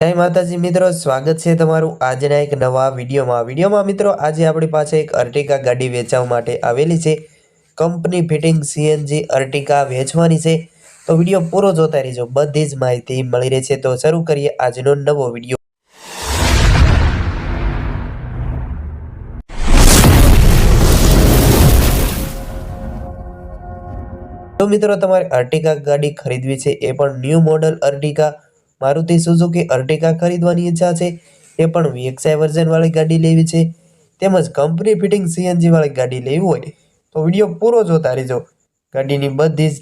જય માતાજી, મિત્રો. સ્વાગત છે તમારું આજના એક નવા વિડીયોમાં. વિડીયોમાં, મિત્રો, આજે આપણી પાસે એક અર્ટિકા ગાડી વેચવા માટે આવેલી છે. કંપની ફિટિંગ સીએનજી અર્ટિકા વેચવાની છે. તો વીડિયો પૂરો જોતા રહેજો. બધી જ માહિતી મળી રહે છે. તો શરૂ કરીએ આજનો નવો વીડિયો. તો મિત્રો, તમારે અર્ટિકા ગાડી ખરીદવી છે. એ પણ new model Ertiga. Maruti Suzuki Ertiga ખરીદવાની ઈચ્છા છે. એ પણ વીએક્સઆઈ વર્ઝન વાળી ગાડી લેવી છે. તેમજ કંપની ફિટિંગ સીએનજી વાળી ગાડી લેવી હોય તો વીડિયો પૂરો જોતા રહેજો. ગાડીની બધી જ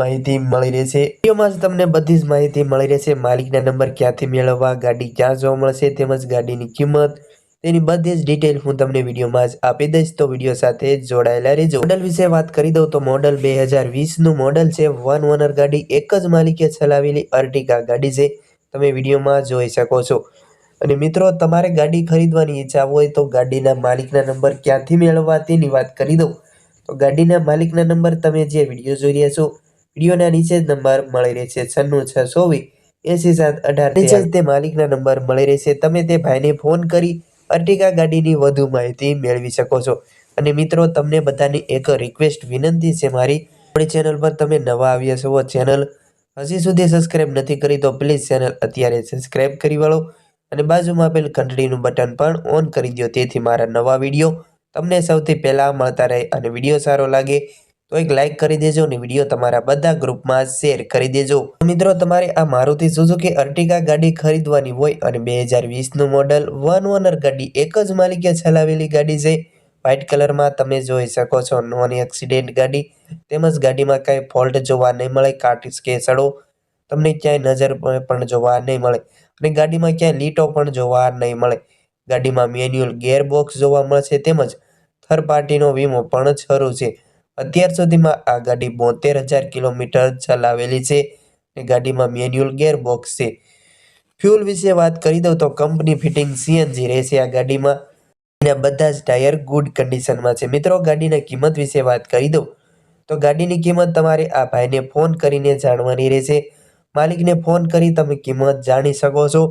માહિતી મળી રહેશે. વિડીયોમાં જ તમને બધી જ માહિતી મળી રહેશે. માલિકના નંબર ક્યાંથી મેળવવા, ગાડી ક્યાં જોવા મળશે તેમજ ગાડીની કિંમત તેની બધી જ ડિટેલ હું તમને વિડીયોમાં જ આપી દઈશ. તો વીડિયો સાથે જોડાયેલા રહેજો. મોડલ વિશે વાત કરી દઉં તો મોડલ બે હજાર મોડલ છે. વન ઓનર ગાડી, એક જ માલિકે ચલાવેલી અર્ટિકા ગાડી છે. તમે વિડીયોમાં જોઈ શકો છો. અને મિત્રો, તમારે ગાડી ખરીદવાની ઈચ્છા હોય તો ગાડીના માલિકના નંબર ક્યાંથી મેળવવા તેની વાત કરી દઉં. તો ગાડીના માલિકના નંબર તમે જે વીડિયો જોઈ રહ્યા છો, વિડીયોના નીચે જ નંબર મળી રહેશે છન્નું છ ચોવીસ એસી સાત, અઢાર નીચે તે માલિકના નંબર મળી રહેશે. તમે તે ભાઈને ફોન કરી અર્ટિકા ગાડીની વધુ માહિતી મેળવી શકો છો. અને મિત્રો, તમને બધાની એક રિક્વેસ્ટ વિનંતી છે મારી. આપણી ચેનલ પર તમે નવા આવ્યા છો ચેનલ હજી સુધી સબસ્ક્રાઈબ નથી કરી, તો પ્લીઝ ચેનલ અત્યારે સબસ્ક્રાઈબ કરી વાળો. અને બાજુમાં આપેલ ઘંટડીનું બટન પણ ઓન કરી દો તેથી મારા નવા વીડિયો તમને સૌથી પહેલાં મળતા રહે અને વીડિયો સારો લાગે. તો એક લાઇક કરી દેજો અને વીડિયો તમારા બધા ગ્રુપમાં શેર કરી દેજો. મિત્રો, તમારે આ મારુતિ સુઝુકી અર્ટિકા ગાડી ખરીદવાની હોય અને બે હજાર વીસનું મોડલ વન ઓનર ગાડી એક જ માલિકે ચલાવેલી ગાડી છે. વ્હાઇટ કલરમાં તમે જોઈ શકો છો, નોન એક્સિડેન્ટ ગાડી. તેમજ ગાડીમાં કાંઈ ફોલ્ટ જોવા નહીં મળે કાટીસ કે સડો. તમને ક્યાંય નજર પણ જોવા નહીં મળે. અને ગાડીમાં ક્યાંય લીટો પણ જોવા નહીં મળે. ગાડીમાં મેન્યુઅલ ગેરબોક્સ જોવા મળશે, તેમજ થર્ડ પાર્ટીનો વીમો પણ છરું છે. અત્યાર સુધીમાં આ ગાડી બોતેર હજાર કિલોમીટર ચલાવેલી છે અને ગાડીમાં મેન્યુઅલ ગેર બોક્સ છે. ફ્યુલ વિશે વાત કરી દઉં તો કંપની ફિટિંગ સીએનજી રહેશે આ ગાડીમાં. એના બધા જ ટાયર ગુડ કન્ડિશનમાં છે. મિત્રો, ગાડીના કિંમત વિશે વાત કરી દઉં તો ગાડીની કિંમત તમારે આ ભાઈને ફોન કરીને જાણવાની રહેશે. માલિકને ફોન કરી તમે કિંમત જાણી શકો છો.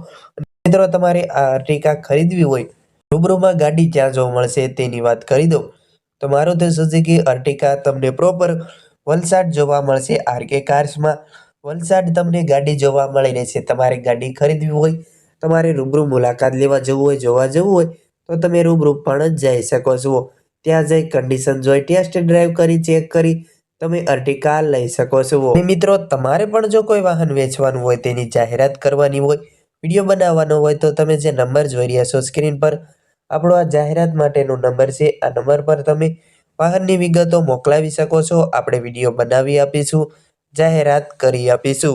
મિત્રો, તમારે આ અર્ટિકા ખરીદવી હોય, રૂબરૂમાં ગાડી ક્યાં જોવા મળશે તેની વાત કરી દઉં. તો મારુતિ સુઝુકી અર્ટિકા તમને પ્રોપર વલસાડ જોવા મળશે. આરકે કાર્સમાં વલસાડ તમને ગાડી જોવા મળી રહેશે. તમારે ગાડી ખરીદવી હોય, તમારે રૂબરૂ મુલાકાત લેવા જવું હોય, જોવા જવું હોય, તો તમે રૂબરૂ પણ જ જઈ શકો છો. ત્યાં જઈ કન્ડિશન જોઈ ટેસ્ટ ડ્રાઈવ કરી ચેક કરી, તમે અર્ટિકા લઈ શકો છો. મિત્રો, તમારે પણ જો કોઈ વાહન વેચવાનું હોય, તેની જાહેરાત કરવાની હોય, વીડિયો બનાવવાનો હોય, તો તમે જે નંબર જોઈ રહ્યા છો સ્ક્રીન પર આપણો આ જાહેરાત માટેનો નંબર છે. આ નંબર પર તમે વાહનની વિગતો મોકલાવી શકો છો. આપણે વીડિયો બનાવી આપીશું, જાહેરાત કરી આપીશું.